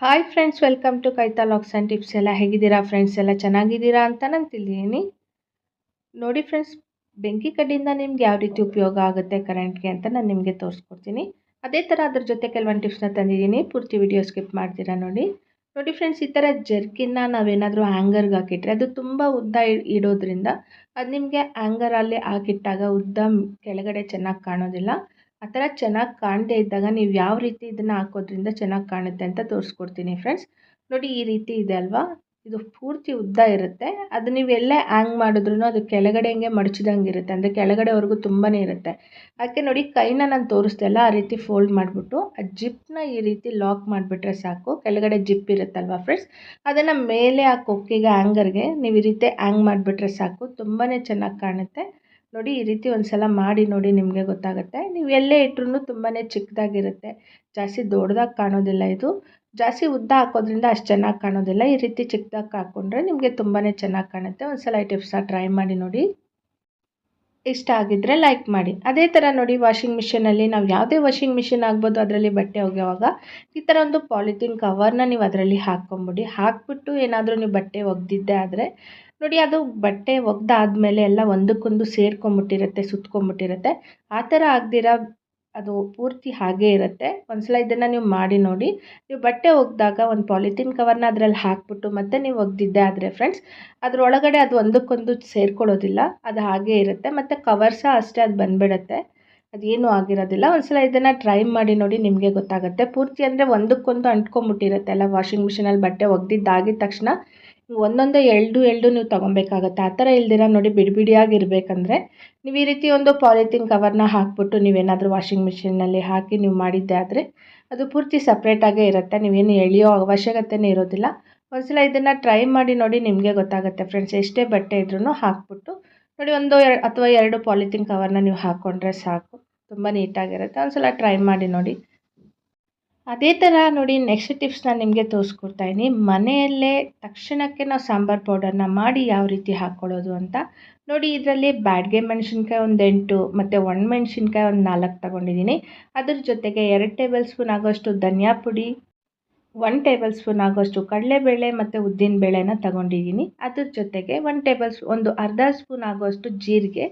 Hi friends welcome to ಕೈತಾ ಲಾಕ್ಸ್ and tips ಎಲ್ಲ ಹೇಗಿದ್ದೀರಾ ಫ್ರೆಂಡ್ಸ್ ಎಲ್ಲ ಚೆನ್ನಾಗಿದ್ದೀರಾ ಅಂತ ನಾನು ತಿಳಿದೀನಿ ನೋಡಿ ಫ್ರೆಂಡ್ಸ್ ಬೆಂಕಿ ಕಡ್ಡಿಯಿಂದ ನಿಮ್ಗೆ ಯಾವ ರೀತಿ ಉಪಯೋಗ ಆಗುತ್ತೆ ಕರೆಂಟ್ಗೆ ಅಂತ ನಾನು ನಿಮಗೆ ತೋರಿಸ್ಕೊಡ್ತೀನಿ. ಅದೇ ಥರ ಅದ್ರ ಜೊತೆ ಕೆಲವೊಂದು ಟಿಪ್ಸ್ನ ತಂದಿದ್ದೀನಿ. ಪೂರ್ತಿ ವಿಡಿಯೋ ಸ್ಕಿಪ್ ಮಾಡ್ತೀರಾ ನೋಡಿ. ನೋಡಿ ಫ್ರೆಂಡ್ಸ್ ಈ ಥರ ಜರ್ಕಿನ್ನ ನಾವೇನಾದರೂ ಆ್ಯಂಗರ್ಗೆ ಹಾಕಿಟ್ರೆ ಅದು ತುಂಬ ಉದ್ದ ಇಡೋದ್ರಿಂದ ಅದು ನಿಮಗೆ ಆ್ಯಂಗರಲ್ಲಿ ಹಾಕಿಟ್ಟಾಗ ಉದ್ದ ಕೆಳಗಡೆ ಚೆನ್ನಾಗಿ ಕಾಣೋದಿಲ್ಲ. ಆ ಥರ ಚೆನ್ನಾಗಿ ಕಾಣದೇ ಇದ್ದಾಗ ನೀವು ಯಾವ ರೀತಿ ಇದನ್ನು ಹಾಕೋದ್ರಿಂದ ಚೆನ್ನಾಗಿ ಕಾಣುತ್ತೆ ಅಂತ ತೋರಿಸ್ಕೊಡ್ತೀನಿ ಫ್ರೆಂಡ್ಸ್ ನೋಡಿ ಈ ರೀತಿ ಇದೆ ಅಲ್ವಾ? ಇದು ಪೂರ್ತಿ ಉದ್ದ ಇರುತ್ತೆ. ಅದು ನೀವು ಎಲ್ಲೇ ಹ್ಯಾಂಗ್ ಮಾಡಿದ್ರೂ ಅದು ಕೆಳಗಡೆ ಹಂಗೆ ಮಡಚಿದಂಗೆ ಇರುತ್ತೆ. ಅಂದರೆ ಕೆಳಗಡೆವರೆಗೂ ತುಂಬಾ ಇರುತ್ತೆ. ಅದಕ್ಕೆ ನೋಡಿ ಕೈನ ನಾನು ತೋರಿಸ್ದೆ ಆ ರೀತಿ ಫೋಲ್ಡ್ ಮಾಡಿಬಿಟ್ಟು, ಆ ಜಿಪ್ನ ಈ ರೀತಿ ಲಾಕ್ ಮಾಡಿಬಿಟ್ರೆ ಸಾಕು. ಕೆಳಗಡೆ ಜಿಪ್ ಇರುತ್ತಲ್ವ ಫ್ರೆಂಡ್ಸ್ ಅದನ್ನು ಮೇಲೆ ಆ ಕೊಕ್ಕಿಗೆ ಹ್ಯಾಂಗರ್ಗೆ ನೀವು ಈ ರೀತಿ ಹ್ಯಾಂಗ್ ಮಾಡಿಬಿಟ್ರೆ ಸಾಕು. ತುಂಬಾ ಚೆನ್ನಾಗಿ ಕಾಣುತ್ತೆ. ನೋಡಿ ಈ ರೀತಿ ಒಂದು ಸಲ ಮಾಡಿ ನೋಡಿ ನಿಮಗೆ ಗೊತ್ತಾಗುತ್ತೆ. ನೀವು ಎಲ್ಲೇ ಇಟ್ರೂ ತುಂಬಾ ಚಿಕ್ಕದಾಗಿರುತ್ತೆ. ಜಾಸ್ತಿ ದೊಡ್ಡದಾಗಿ ಕಾಣೋದಿಲ್ಲ ಇದು. ಜಾಸ್ತಿ ಉದ್ದ ಹಾಕೋದ್ರಿಂದ ಅಷ್ಟು ಚೆನ್ನಾಗಿ ಕಾಣೋದಿಲ್ಲ. ಈ ರೀತಿ ಚಿಕ್ಕದಾಗಿ ಹಾಕ್ಕೊಂಡ್ರೆ ನಿಮಗೆ ತುಂಬಾ ಚೆನ್ನಾಗಿ ಕಾಣುತ್ತೆ. ಒಂದು ಸಲ ಈ ಟಿಪ್ಸ್ನ ಟ್ರೈ ಮಾಡಿ ನೋಡಿ. ಇಷ್ಟ ಆಗಿದ್ರೆ ಲೈಕ್ ಮಾಡಿ. ಅದೇ ಥರ ನೋಡಿ ವಾಷಿಂಗ್ ಮಿಷಿನಲ್ಲಿ ನಾವು ಯಾವುದೇ ವಾಷಿಂಗ್ ಮಿಷಿನ್ ಆಗ್ಬೋದು ಅದರಲ್ಲಿ ಬಟ್ಟೆ ಒಗೆಯುವಾಗ ಈ ಥರ ಒಂದು ಪಾಲಿಥೀನ್ ಕವರ್ನ ನೀವು ಅದರಲ್ಲಿ ಹಾಕ್ಕೊಂಬಿಡಿ ಹಾಕ್ಬಿಟ್ಟು ಏನಾದರೂ ನೀವು ಬಟ್ಟೆ ಒಗೆದಿದ್ದೆ ಆದರೆ ನೋಡಿ, ಅದು ಬಟ್ಟೆ ಒಗ್ದಾದ್ಮೇಲೆ ಎಲ್ಲ ಒಂದಕ್ಕೊಂದು ಸೇರ್ಕೊಂಬಿಟ್ಟಿರುತ್ತೆ, ಸುತ್ಕೊಂಬಿಟ್ಟಿರುತ್ತೆ. ಆ ಥರ ಆಗದಿರ ಅದು ಪೂರ್ತಿ ಹಾಗೇ ಇರುತ್ತೆ. ಒಂದು ಸಲ ಇದನ್ನು ನೀವು ಮಾಡಿ ನೋಡಿ. ನೀವು ಬಟ್ಟೆ ಒಗೆದಾಗ ಒಂದು ಪಾಲಿಥೀನ್ ಕವರ್ನ ಅದರಲ್ಲಿ ಹಾಕ್ಬಿಟ್ಟು ಮತ್ತೆ ನೀವು ಒಗೆದಿದ್ದೆ ಆದರೆ ಫ್ರೆಂಡ್ಸ್, ಅದರೊಳಗಡೆ ಅದು ಒಂದಕ್ಕೊಂದು ಸೇರ್ಕೊಳ್ಳೋದಿಲ್ಲ. ಅದು ಹಾಗೇ ಇರುತ್ತೆ. ಮತ್ತು ಕವರ್ ಸಹ ಅಷ್ಟೇ ಅದು ಬಂದುಬಿಡುತ್ತೆ. ಅದೇನೂ ಆಗಿರೋದಿಲ್ಲ. ಒಂದು ಸಲ ಇದನ್ನು ಟ್ರೈ ಮಾಡಿ ನೋಡಿ ನಿಮಗೆ ಗೊತ್ತಾಗುತ್ತೆ. ಪೂರ್ತಿ ಅಂದರೆ ಒಂದಕ್ಕೊಂದು ಅಂಟ್ಕೊಂಬಿಟ್ಟಿರುತ್ತೆ ಅಲ್ಲ, ವಾಷಿಂಗ್ ಮಿಷಿನಲ್ಲಿ ಬಟ್ಟೆ ಒಗೆದಿದ್ದಾಗಿದ ತಕ್ಷಣ. ಒಂದೊಂದೇ ಎರಡು ಎರಡು ನೀವು ತೊಗೊಬೇಕಾಗತ್ತೆ. ಆ ಥರ ಇಲ್ದಿರ ನೋಡಿ ಬಿಡಿ ಬಿಡಿಯಾಗಿ ಇರಬೇಕಂದ್ರೆ ನೀವು ಈ ರೀತಿ ಒಂದು ಪಾಲಿಥಿನ್ ಕವರ್ನ ಹಾಕ್ಬಿಟ್ಟು ನೀವೇನಾದರೂ ವಾಷಿಂಗ್ ಮಿಷಿನ್ನಲ್ಲಿ ಹಾಕಿ ನೀವು ಮಾಡಿದ್ದೆ ಆದರೆ ಅದು ಪೂರ್ತಿ ಸಪ್ರೇಟಾಗೇ ಇರುತ್ತೆ. ನೀವೇನು ಎಳೆಯೋ ಅವಶ್ಯಕತೆಯೇ ಇರೋದಿಲ್ಲ. ಒಂದ್ಸಲ ಇದನ್ನು ಟ್ರೈ ಮಾಡಿ ನೋಡಿ ನಿಮಗೆ ಗೊತ್ತಾಗುತ್ತೆ ಫ್ರೆಂಡ್ಸ್. ಎಷ್ಟೇ ಬಟ್ಟೆ ಇದ್ರೂ ಹಾಕ್ಬಿಟ್ಟು ನೋಡಿ ಒಂದು ಎರಡು ಅಥವಾ ಎರಡು ಪಾಲಿಥಿನ್ ಕವರ್ನ ನೀವು ಹಾಕ್ಕೊಂಡ್ರೆ ಸಾಕು. ತುಂಬ ನೀಟಾಗಿರುತ್ತೆ. ಒಂದ್ಸಲ ಟ್ರೈ ಮಾಡಿ ನೋಡಿ. ಅದೇ ಥರ ನೋಡಿ ನೆಕ್ಸ್ಟ್ ಟಿಪ್ಸ್ ನಾನು ನಿಮಗೆ ತೋರಿಸ್ಕೊಡ್ತಾಯಿದ್ದೀನಿ ಮನೆಯಲ್ಲೇ ತಕ್ಷಣಕ್ಕೆ ನಾವು ಸಾಂಬಾರು ಪೌಡರ್ನ ಮಾಡಿ ಯಾವ ರೀತಿ ಹಾಕ್ಕೊಳ್ಳೋದು ಅಂತ. ನೋಡಿ ಇದರಲ್ಲಿ ಬ್ಯಾಡ್ಗೆ ಮೆಣಸಿನ್ಕಾಯಿ ಒಂದು ಎಂಟು, ಮತ್ತು ಒಣಮೆಣ್ಸಿನ್ಕಾಯಿ ಒಂದು ನಾಲ್ಕು ತಗೊಂಡಿದ್ದೀನಿ ಅದ್ರ ಜೊತೆಗೆ ಎರಡು ಟೇಬಲ್ ಸ್ಪೂನ್ ಆಗೋಷ್ಟು ಧನಿಯಾ ಪುಡಿ ಒನ್ ಟೇಬಲ್ ಸ್ಪೂನ್ ಆಗೋಷ್ಟು ಕಡಲೆಬೇಳೆ ಮತ್ತು ಉದ್ದಿನ ಬೇಳೆನ ತಗೊಂಡಿದ್ದೀನಿ ಅದ್ರ ಜೊತೆಗೆ ಒನ್ ಟೇಬಲ್ ಸ್ಪೂ ಒಂದು ಅರ್ಧ ಸ್ಪೂನ್ ಆಗೋಷ್ಟು ಜೀರಿಗೆ,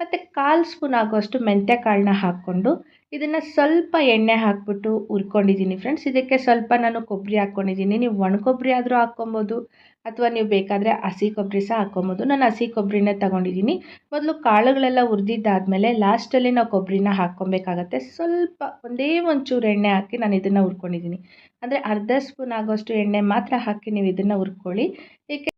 ಮತ್ತು ಕಾಲು ಸ್ಪೂನ್ ಆಗೋಷ್ಟು ಮೆಂತ್ಯ ಕಾಳನ್ನ ಹಾಕ್ಕೊಂಡು ಇದನ್ನು ಸ್ವಲ್ಪ ಎಣ್ಣೆ ಹಾಕ್ಬಿಟ್ಟು ಹುರ್ಕೊಂಡಿದ್ದೀನಿ ಫ್ರೆಂಡ್ಸ್ ಇದಕ್ಕೆ ಸ್ವಲ್ಪ ನಾನು ಕೊಬ್ಬರಿ ಹಾಕ್ಕೊಂಡಿದ್ದೀನಿ. ನೀವು ಒಣ ಕೊಬ್ಬರಿ ಆದರೂ ಹಾಕ್ಕೊಬೋದು ಅಥವಾ ನೀವು ಬೇಕಾದರೆ ಹಸಿ ಕೊಬ್ಬರಿ ಸಹ ಹಾಕ್ಕೊಬೋದು. ನಾನು ಹಸಿ ಕೊಬ್ಬರಿನೇ ತೊಗೊಂಡಿದ್ದೀನಿ. ಮೊದಲು ಕಾಳುಗಳೆಲ್ಲ ಹುರಿದಿದ್ದಾದಮೇಲೆ ಲಾಸ್ಟಲ್ಲಿ ನಾವು ಕೊಬ್ಬರಿನ ಹಾಕ್ಕೊಬೇಕಾಗತ್ತೆ. ಸ್ವಲ್ಪ ಒಂದೇ ಒಂಚೂರು ಎಣ್ಣೆ ಹಾಕಿ ನಾನು ಇದನ್ನು ಹುರ್ಕೊಂಡಿದ್ದೀನಿ. ಅಂದರೆ ಅರ್ಧ ಸ್ಪೂನ್ ಆಗೋಷ್ಟು ಎಣ್ಣೆ ಮಾತ್ರ ಹಾಕಿ ನೀವು ಇದನ್ನು ಹುರ್ಕೊಳ್ಳಿ. ಏಕೆ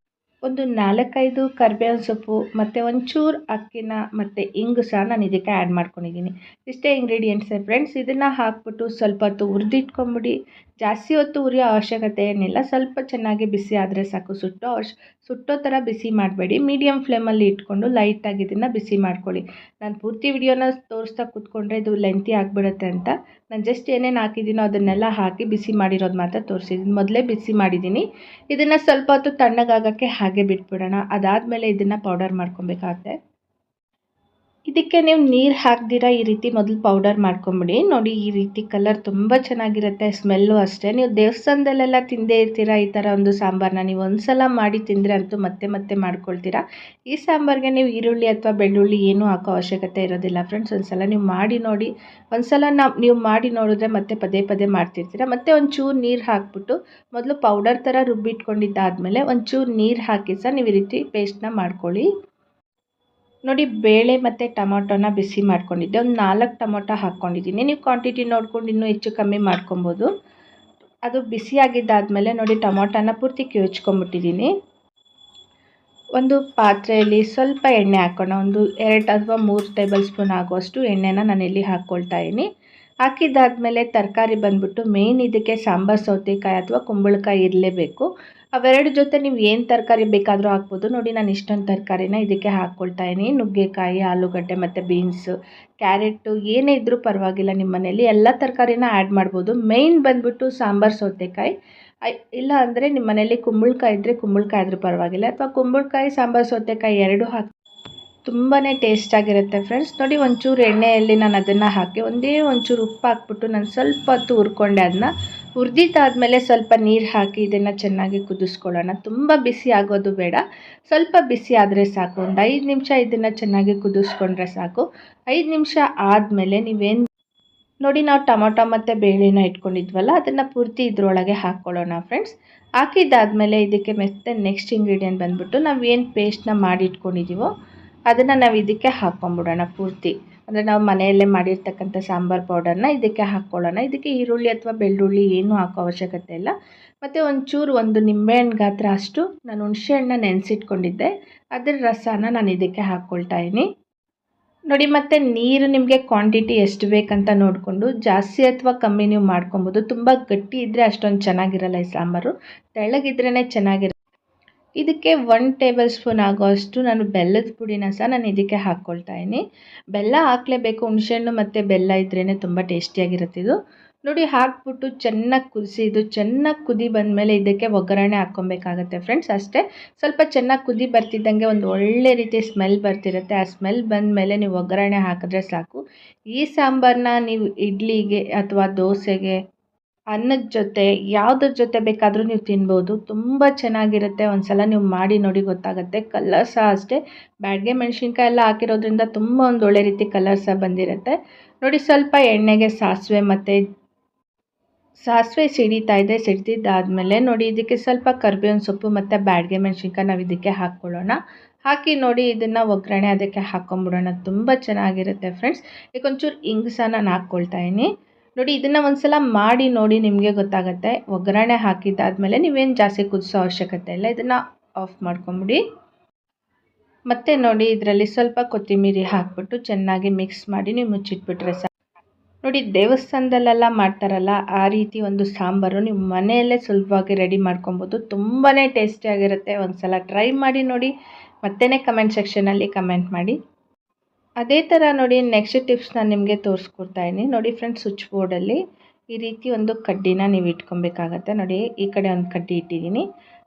ಒಂದು ನಾಲ್ಕೈದು ಕರ್ಬೇವಿನ ಸೊಪ್ಪು, ಮತ್ತು ಒಂಚೂರು ಅಕ್ಕಿನ, ಮತ್ತು ಇಂಗು ಸಹ ನಾನು ಇದಕ್ಕೆ ಆ್ಯಡ್ ಮಾಡ್ಕೊಂಡಿದ್ದೀನಿ. ಇಷ್ಟೇ ಇಂಗ್ರೀಡಿಯೆಂಟ್ಸೇ ಫ್ರೆಂಡ್ಸ್ ಇದನ್ನು ಹಾಕ್ಬಿಟ್ಟು ಸ್ವಲ್ಪ ಹೊತ್ತು ಹುರಿದಿಟ್ಕೊಂಬಿಡಿ. ಜಾಸ್ತಿ ಹೊತ್ತು ಉರಿಯೋ ಅವಶ್ಯಕತೆ ಏನಿಲ್ಲ. ಸ್ವಲ್ಪ ಚೆನ್ನಾಗಿ ಬಿಸಿ ಆದರೆ ಸಾಕು. ಸುಟ್ಟೋ ಅವಶ್, ಸುಟ್ಟೋ ಥರ ಬಿಸಿ ಮಾಡಬೇಡಿ. ಮೀಡಿಯಮ್ ಫ್ಲೇಮಲ್ಲಿ ಇಟ್ಕೊಂಡು ಲೈಟಾಗಿ ಇದನ್ನು ಬಿಸಿ ಮಾಡ್ಕೊಳ್ಳಿ. ನಾನು ಪೂರ್ತಿ ವಿಡಿಯೋನ ತೋರಿಸ್ತಾ ಕೂತ್ಕೊಂಡ್ರೆ ಇದು ಲೆಂತಿ ಆಗಿಬಿಡುತ್ತೆ ಅಂತ. ನಾನು ಜಸ್ಟ್ ಏನೇನು ಹಾಕಿದ್ದೀನೋ ಅದನ್ನೆಲ್ಲ ಹಾಕಿ ಬಿಸಿ ಮಾಡಿರೋದು ಮಾತ್ರ ತೋರಿಸಿದ್ದೀನಿ ಮೊದಲೇ ಬಿಸಿ ಮಾಡಿದ್ದೀನಿ ಇದನ್ನು ಸ್ವಲ್ಪ ಹೊತ್ತು ತಣ್ಣಗಾಗೋಕ್ಕೆ ಹಾಗೆ ಬಿಟ್ಬಿಡೋಣ. ಅದಾದಮೇಲೆ ಇದನ್ನು ಪೌಡರ್ ಮಾಡ್ಕೊಬೇಕಾಗತ್ತೆ. ಇದಕ್ಕೆ ನೀವು ನೀರು ಹಾಕ್ದಿರ ಈ ರೀತಿ ಮೊದಲು ಪೌಡರ್ ಮಾಡ್ಕೊಂಬಿಡಿ. ನೋಡಿ ಈ ರೀತಿ ಕಲರ್ ತುಂಬ ಚೆನ್ನಾಗಿರುತ್ತೆ ಸ್ಮೆಲ್ಲು ಅಷ್ಟೇ. ನೀವು ದೇವಸ್ಥಾನದಲ್ಲೆಲ್ಲ ತಿಂದೇ ಇರ್ತೀರ ಈ ಥರ ಒಂದು ಸಾಂಬಾರನ್ನ ನೀವು ಒಂದು ಸಲ ಮಾಡಿ ತಿಂದರೆ ಅಂತೂ ಮತ್ತೆ ಮತ್ತೆ ಮಾಡ್ಕೊಳ್ತೀರಾ? ಈ ಸಾಂಬಾರಿಗೆ ನೀವು ಈರುಳ್ಳಿ ಅಥವಾ ಬೆಳ್ಳುಳ್ಳಿ ಏನೂ ಹಾಕೋ ಅವಶ್ಯಕತೆ ಇರೋದಿಲ್ಲ ಫ್ರೆಂಡ್ಸ್ ಒಂದು ಸಲ ನೀವು ಮಾಡಿ ನೋಡಿ. ಒಂದು ಸಲ ನಾವು ನೀವು ಮಾಡಿ ನೋಡಿದ್ರೆ ಮತ್ತೆ ಪದೇ ಪದೇ ಮಾಡ್ತಿರ್ತೀರ. ಮತ್ತೆ ಒಂಚೂರು ನೀರು ಹಾಕ್ಬಿಟ್ಟು ಮೊದಲು ಪೌಡರ್ ಥರ ರುಬ್ಬಿಟ್ಕೊಂಡಿದ್ದಾದಮೇಲೆ ಒಂಚೂರು ನೀರು ಹಾಕಿ ಸಹ ನೀವು ಈ ರೀತಿ ಪೇಸ್ಟ್ನ ಮಾಡ್ಕೊಳ್ಳಿ. ನೋಡಿ ಬೇಳೆ ಮತ್ತು ಟೊಮೊಟೊನ ಬಿಸಿ ಮಾಡ್ಕೊಂಡಿದ್ದೆ. ಒಂದು ನಾಲ್ಕು ಟೊಮೊಟೊ ಹಾಕ್ಕೊಂಡಿದ್ದೀನಿ. ನೀವು ಕ್ವಾಂಟಿಟಿ ನೋಡ್ಕೊಂಡು ಇನ್ನೂ ಹೆಚ್ಚು ಕಮ್ಮಿ ಮಾಡ್ಕೊಬೋದು. ಅದು ಬಿಸಿಯಾಗಿದ್ದಾದಮೇಲೆ ನೋಡಿ ಟೊಮೊಟೊನ ಪೂರ್ತಿ ಕಿವುಚ್ಕೊಂಬಿಟ್ಟಿದ್ದೀನಿ ಒಂದು ಪಾತ್ರೆಯಲ್ಲಿ ಸ್ವಲ್ಪ ಎಣ್ಣೆ ಹಾಕೋಣ. ಒಂದು ಎರಡು ಅಥವಾ ಮೂರು ಟೇಬಲ್ ಸ್ಪೂನ್ ಆಗುವಷ್ಟು ಎಣ್ಣೆನ ನಾನು ಇಲ್ಲಿ ಹಾಕ್ಕೊಳ್ತಾ ಇದ್ದೀನಿ. ಹಾಕಿದ್ದಾದಮೇಲೆ ತರಕಾರಿ ಬಂದುಬಿಟ್ಟು ಮೇಯ್ನ್ ಇದಕ್ಕೆ ಸಾಂಬಾರು ಸೌತೆಕಾಯಿ ಅಥವಾ ಕುಂಬಳಕಾಯಿ ಇರಲೇಬೇಕು. ಅವೆರಡು ಜೊತೆ ನೀವು ಏನು ತರಕಾರಿ ಬೇಕಾದರೂ ಹಾಕ್ಬೋದು. ನೋಡಿ, ನಾನು ಇಷ್ಟೊಂದು ತರಕಾರಿನ ಇದಕ್ಕೆ ಹಾಕ್ಕೊಳ್ತಾ ಇದ್ದೀನಿ. ನುಗ್ಗೆಕಾಯಿ, ಆಲೂಗಡ್ಡೆ ಮತ್ತು ಬೀನ್ಸು ಕ್ಯಾರೆಟು ಏನೇ ಇದ್ದರೂ ಪರವಾಗಿಲ್ಲ ನಿಮ್ಮ ಮನೇಲಿ. ಎಲ್ಲ ತರಕಾರಿನ ಆ್ಯಡ್ ಮಾಡ್ಬೋದು. ಮೇಯ್ನ್ ಬಂದುಬಿಟ್ಟು ಸಾಂಬಾರು ಸೌತೆಕಾಯಿ. ಇಲ್ಲ ಅಂದರೆ ನಿಮ್ಮ ಮನೇಲಿ ಕುಂಬಳಕಾಯಿ ಇದ್ದರೆ ಕುಂಬಳಕಾಯಿ ಆದರೂ ಪರವಾಗಿಲ್ಲ. ಅಥವಾ ಕುಂಬಳಕಾಯಿ, ಸಾಂಬಾರು ಸೌತೆಕಾಯಿ ಎರಡೂ ಹಾಕಿ ತುಂಬಾ ಟೇಸ್ಟಾಗಿರುತ್ತೆ ಫ್ರೆಂಡ್ಸ್. ನೋಡಿ, ಒಂಚೂರು ಎಣ್ಣೆಯಲ್ಲಿ ನಾನು ಅದನ್ನು ಹಾಕಿ ಒಂದೇ ಒಂಚೂರು ಉಪ್ಪು ಹಾಕ್ಬಿಟ್ಟು ನಾನು ಸ್ವಲ್ಪ ಹೊತ್ತು ಹುರ್ಕೊಂಡೆ ಅದನ್ನ ಹುರಿದಿದ್ದಾದಮೇಲೆ ಸ್ವಲ್ಪ ನೀರು ಹಾಕಿ ಇದನ್ನು ಚೆನ್ನಾಗಿ ಕುದಿಸ್ಕೊಳ್ಳೋಣ. ತುಂಬ ಬಿಸಿ ಆಗೋದು ಬೇಡ. ಸ್ವಲ್ಪ ಬಿಸಿ ಆದರೆ ಸಾಕು. ಒಂದು ಐದು ನಿಮಿಷ ಇದನ್ನು ಚೆನ್ನಾಗಿ ಕುದಿಸ್ಕೊಂಡ್ರೆ ಸಾಕು. ಐದು ನಿಮಿಷ ಆದಮೇಲೆ ನೀವೇನು ನೋಡಿ ನಾವು ಟೊಮೊಟೊ ಮತ್ತು ಬೇಳೆನ ಇಟ್ಕೊಂಡಿದ್ವಲ್ಲ, ಅದನ್ನು ಪೂರ್ತಿ ಇದರೊಳಗೆ ಹಾಕ್ಕೊಳ್ಳೋಣ ಫ್ರೆಂಡ್ಸ್ ಹಾಕಿದ್ದಾದಮೇಲೆ ಇದಕ್ಕೆ ಮತ್ತೆ ನೆಕ್ಸ್ಟ್ ಇಂಗ್ರೀಡಿಯೆಂಟ್ ಬಂದ್ಬಿಟ್ಟು ನಾವು ಏನು ಪೇಸ್ಟ್ನ ಮಾಡಿ ಇಟ್ಕೊಂಡಿದ್ದೀವೋ ಅದನ್ನು ನಾವು ಇದಕ್ಕೆ ಹಾಕ್ಕೊಂಬಿಡೋಣ ಪೂರ್ತಿ. ಅಂದರೆ ನಾವು ಮನೆಯಲ್ಲೇ ಮಾಡಿರ್ತಕ್ಕಂಥ ಸಾಂಬಾರು ಪೌಡರ್ನ ಇದಕ್ಕೆ ಹಾಕ್ಕೊಳ್ಳೋಣ ಇದಕ್ಕೆ ಈರುಳ್ಳಿ ಅಥವಾ ಬೆಳ್ಳುಳ್ಳಿ ಏನೂ ಹಾಕೋ ಅವಶ್ಯಕತೆ ಇಲ್ಲ. ಮತ್ತು ಒಂಚೂರು ಒಂದು ನಿಂಬೆಹಣ್ಣು ಗಾತ್ರ ಅಷ್ಟು ನಾನು ಹುಣಸೆಹಣ್ಣ ನೆನೆಸಿಟ್ಕೊಂಡಿದ್ದೆ. ಅದರ ರಸನ ನಾನು ಇದಕ್ಕೆ ಹಾಕ್ಕೊಳ್ತಾ ಇದ್ದೀನಿ. ನೋಡಿ, ಮತ್ತು ನೀರು ನಿಮಗೆ ಕ್ವಾಂಟಿಟಿ ಎಷ್ಟು ಬೇಕಂತ ನೋಡಿಕೊಂಡು, ಜಾಸ್ತಿ ಅಥವಾ ಕಮ್ಮಿ ನೀವು ಮಾಡ್ಕೊಬೋದು. ತುಂಬ ಗಟ್ಟಿ ಇದ್ದರೆ ಅಷ್ಟೊಂದು ಚೆನ್ನಾಗಿರಲ್ಲ ಈ ಸಾಂಬಾರು. ತೆಳ್ಳಗಿದ್ರೇ ಚೆನ್ನಾಗಿರುತ್ತೆ. ಇದಕ್ಕೆ ಒನ್ ಟೇಬಲ್ ಸ್ಪೂನ್ ಆಗೋಷ್ಟು ನಾನು ಬೆಲ್ಲದ ಪುಡಿನ ಸಹ ನಾನು ಇದಕ್ಕೆ ಹಾಕ್ಕೊಳ್ತಾ ಇದ್ದೀನಿ. ಬೆಲ್ಲ ಹಾಕಲೇಬೇಕು, ಹುಣಸೆಹಣ್ಣು ಮತ್ತು ಬೆಲ್ಲ ಇದ್ರೇ ತುಂಬ ಟೇಸ್ಟಿಯಾಗಿರುತ್ತೆ ಇದು. ನೋಡಿ, ಹಾಕ್ಬಿಟ್ಟು ಚೆನ್ನಾಗಿ ಕುದಿಸಿ, ಇದು ಚೆನ್ನಾಗಿ ಕುದಿ ಬಂದಮೇಲೆ ಇದಕ್ಕೆ ಒಗ್ಗರಣೆ ಹಾಕ್ಕೊಬೇಕಾಗತ್ತೆ ಫ್ರೆಂಡ್ಸ್ ಅಷ್ಟೇ, ಸ್ವಲ್ಪ ಚೆನ್ನಾಗಿ ಕುದಿ ಬರ್ತಿದ್ದಂಗೆ ಒಂದು ಒಳ್ಳೆ ರೀತಿ ಸ್ಮೆಲ್ ಬರ್ತಿರುತ್ತೆ. ಆ ಸ್ಮೆಲ್ ಬಂದಮೇಲೆ ನೀವು ಒಗ್ಗರಣೆ ಹಾಕಿದ್ರೆ ಸಾಕು. ಈ ಸಾಂಬಾರನ್ನ ನೀವು ಇಡ್ಲಿಗೆ ಅಥವಾ ದೋಸೆಗೆ ಅನ್ನದ ಜೊತೆ ಯಾವುದ್ರ ಜೊತೆ ಬೇಕಾದರೂ ನೀವು ತಿನ್ಬೋದು. ತುಂಬ ಚೆನ್ನಾಗಿರುತ್ತೆ. ಒಂದು ಸಲ ನೀವು ಮಾಡಿ ನೋಡಿ ಗೊತ್ತಾಗುತ್ತೆ. ಕಲರ್ ಸಹ ಅಷ್ಟೇ. ಬ್ಯಾಡಗೆ ಮೆಣಸಿನ್ಕಾಯಿ ಎಲ್ಲ ಹಾಕಿರೋದ್ರಿಂದ ತುಂಬ ಒಂದು ಒಳ್ಳೆ ರೀತಿ ಕಲರ್ ಸಹ ಬಂದಿರುತ್ತೆ. ನೋಡಿ ಸ್ವಲ್ಪ ಎಣ್ಣೆಗೆ ಸಾಸಿವೆ ಮತ್ತು ಸಾಸಿವೆ ಸಿಡಿತಾ ಇದೆ, ಸಿಡಿದಿದ್ದಾದಮೇಲೆ ನೋಡಿ ಇದಕ್ಕೆ ಸ್ವಲ್ಪ ಕರ್ಬೇವಿನ ಸೊಪ್ಪು ಮತ್ತು ಬ್ಯಾಡ್ಗೆ ಮೆಣಸಿನ್ಕಾಯಿ ನಾವು ಇದಕ್ಕೆ ಹಾಕ್ಕೊಳ್ಳೋಣ ಹಾಕಿ ನೋಡಿ ಇದನ್ನು ಒಗ್ಗರಣೆ ಅದಕ್ಕೆ ಹಾಕ್ಕೊಂಬಿಡೋಣ ತುಂಬ ಚೆನ್ನಾಗಿರುತ್ತೆ ಫ್ರೆಂಡ್ಸ್. ಈಗ ಒಂಚೂರು ಇಂಗು ಸಹ ನಾನು ಹಾಕ್ಕೊಳ್ತಾ ಇದ್ದೀನಿ. ನೋಡಿ, ಇದನ್ನು ಒಂದ್ಸಲ ಮಾಡಿ ನೋಡಿ ನಿಮಗೆ ಗೊತ್ತಾಗುತ್ತೆ. ಒಗ್ಗರಣೆ ಹಾಕಿದ್ದಾದಮೇಲೆ ನೀವೇನು ಜಾಸ್ತಿ ಕುದಿಸೋ ಅವಶ್ಯಕತೆ ಇಲ್ಲ. ಇದನ್ನು ಆಫ್ ಮಾಡ್ಕೊಂಬಿಡಿ. ಮತ್ತೆ ನೋಡಿ, ಇದರಲ್ಲಿ ಸ್ವಲ್ಪ ಕೊತ್ತಿಮೀರಿ ಹಾಕ್ಬಿಟ್ಟು ಚೆನ್ನಾಗಿ ಮಿಕ್ಸ್ ಮಾಡಿ ನೀವು ಮುಚ್ಚಿಟ್ಬಿಟ್ರೆ ಸಾಕು. ನೋಡಿ, ದೇವಸ್ಥಾನದಲ್ಲೆಲ್ಲ ಮಾಡ್ತಾರಲ್ಲ, ಆ ರೀತಿ ಒಂದು ಸಾಂಬಾರು ನೀವು ಮನೆಯಲ್ಲೇ ಸುಲಭವಾಗಿ ರೆಡಿ ಮಾಡ್ಕೊಬೋದು. ತುಂಬಾ ಟೇಸ್ಟಿಯಾಗಿರುತ್ತೆ ಒಂದು ಸಲ ಟ್ರೈ ಮಾಡಿ ನೋಡಿ. ಮತ್ತೇ ಕಮೆಂಟ್ ಸೆಕ್ಷನಲ್ಲಿ ಕಮೆಂಟ್ ಮಾಡಿ. ಅದೇ ಥರ ನೋಡಿ ನೆಕ್ಸ್ಟ್ ಟಿಪ್ಸ್ ನಾನು ನಿಮಗೆ ತೋರಿಸ್ಕೊಡ್ತಾ ಇದ್ದೀನಿ. ನೋಡಿ ಫ್ರೆಂಡ್ಸ್ ಸ್ವಿಚ್ ಬೋರ್ಡಲ್ಲಿ ಈ ರೀತಿ ಒಂದು ಕಡ್ಡಿನ ನೀವು ಇಟ್ಕೊಬೇಕಾಗತ್ತೆ. ನೋಡಿ ಈ ಕಡೆ ಒಂದು ಕಡ್ಡಿ ಇಟ್ಟಿದ್ದೀನಿ.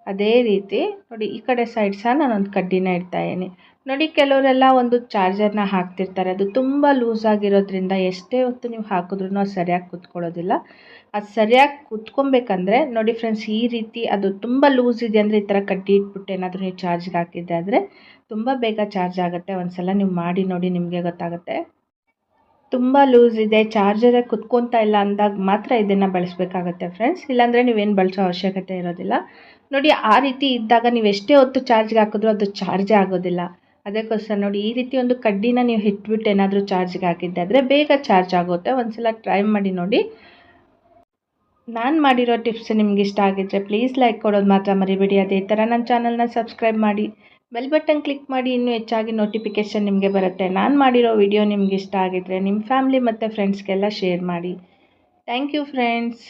ಅದೇ ರೀತಿ ನೋಡಿ ಈ ಕಡೆ ಸೈಡ್ ಸಹ ನಾನೊಂದು ಕಡ್ಡಿನ ಇಡ್ತಾ ಇದ್ದೀನಿ. ನೋಡಿ ಕೆಲವರೆಲ್ಲ ಒಂದು ಚಾರ್ಜರ್ನ ಹಾಕ್ತಿರ್ತಾರೆ. ಅದು ತುಂಬ ಲೂಸ್ ಆಗಿರೋದ್ರಿಂದ ಎಷ್ಟೇ ಹೊತ್ತು ನೀವು ಹಾಕಿದ್ರೂ ಅದು ಸರಿಯಾಗಿ ಕೂತ್ಕೊಳ್ಳೋದಿಲ್ಲ. ಅದು ಸರಿಯಾಗಿ ಕೂತ್ಕೊಬೇಕಂದ್ರೆ ನೋಡಿ ಫ್ರೆಂಡ್ಸ್ ಈ ರೀತಿ ಅದು ತುಂಬ ಲೂಸ್ ಇದೆ ಅಂದರೆ ಈ ಥರ ಕಡ್ಡಿ ಇಟ್ಬಿಟ್ಟು ಏನಾದರೂ ನೀವು ಚಾರ್ಜ್ಗೆ ಹಾಕಿದ್ದೆ ಆದರೆ ತುಂಬ ಬೇಗ ಚಾರ್ಜ್ ಆಗುತ್ತೆ. ಒಂದು ಸಲ ನೀವು ಮಾಡಿ ನೋಡಿ ನಿಮಗೆ ಗೊತ್ತಾಗುತ್ತೆ. ತುಂಬ ಲೂಸ್ ಇದೆ ಚಾರ್ಜರೇ ಕುತ್ಕೊತಾ ಇಲ್ಲ ಅಂದಾಗ ಮಾತ್ರ ಇದನ್ನು ಬಳಸಬೇಕಾಗತ್ತೆ ಫ್ರೆಂಡ್ಸ್ ಇಲ್ಲಾಂದರೆ ನೀವೇನು ಬಳಸೋ ಅವಶ್ಯಕತೆ ಇರೋದಿಲ್ಲ. ನೋಡಿ, ಆ ರೀತಿ ಇದ್ದಾಗ ನೀವು ಎಷ್ಟೇ ಹೊತ್ತು ಚಾರ್ಜ್ಗೆ ಹಾಕಿದ್ರೂ ಅದು ಚಾರ್ಜೇ ಆಗೋದಿಲ್ಲ. ಅದಕ್ಕೋಸ್ಕರ ನೋಡಿ, ಈ ರೀತಿ ಒಂದು ಕಡ್ಡಿನ ನೀವು ಇಟ್ಬಿಟ್ಟು ಏನಾದರೂ ಚಾರ್ಜ್ಗೆ ಹಾಕಿದ್ದೆ ಆದರೆ ಬೇಗ ಚಾರ್ಜ್ ಆಗುತ್ತೆ. ಒಂದು ಸಲ ಟ್ರೈ ಮಾಡಿ ನೋಡಿ. ನಾನು ಮಾಡಿರೋ ಟಿಪ್ಸ್ ನಿಮ್ಗೆ ಇಷ್ಟ ಆಗಿದ್ದರೆ ಪ್ಲೀಸ್ ಲೈಕ್ ಕೊಡೋದು ಮಾತ್ರ ಮರಿಬೇಡಿ. ಅದೇ ಥರ ನನ್ನ ಚಾನಲ್ನ ಸಬ್ಸ್ಕ್ರೈಬ್ ಮಾಡಿ. ಬೆಲ್ ಬಟನ್ ಕ್ಲಿಕ್ ಮಾಡಿ ಇನ್ನೂ ಹೆಚ್ಚಾಗಿ ನೋಟಿಫಿಕೇಷನ್ ನಿಮಗೆ ಬರುತ್ತೆ. ನಾನು ಮಾಡಿರೋ ವಿಡಿಯೋ ನಿಮ್ಗೆ ಇಷ್ಟ ಆಗಿದ್ದರೆ ನಿಮ್ಮ ಫ್ಯಾಮ್ಲಿ ಮತ್ತು ಫ್ರೆಂಡ್ಸ್ಗೆಲ್ಲ ಶೇರ್ ಮಾಡಿ. Thank you friends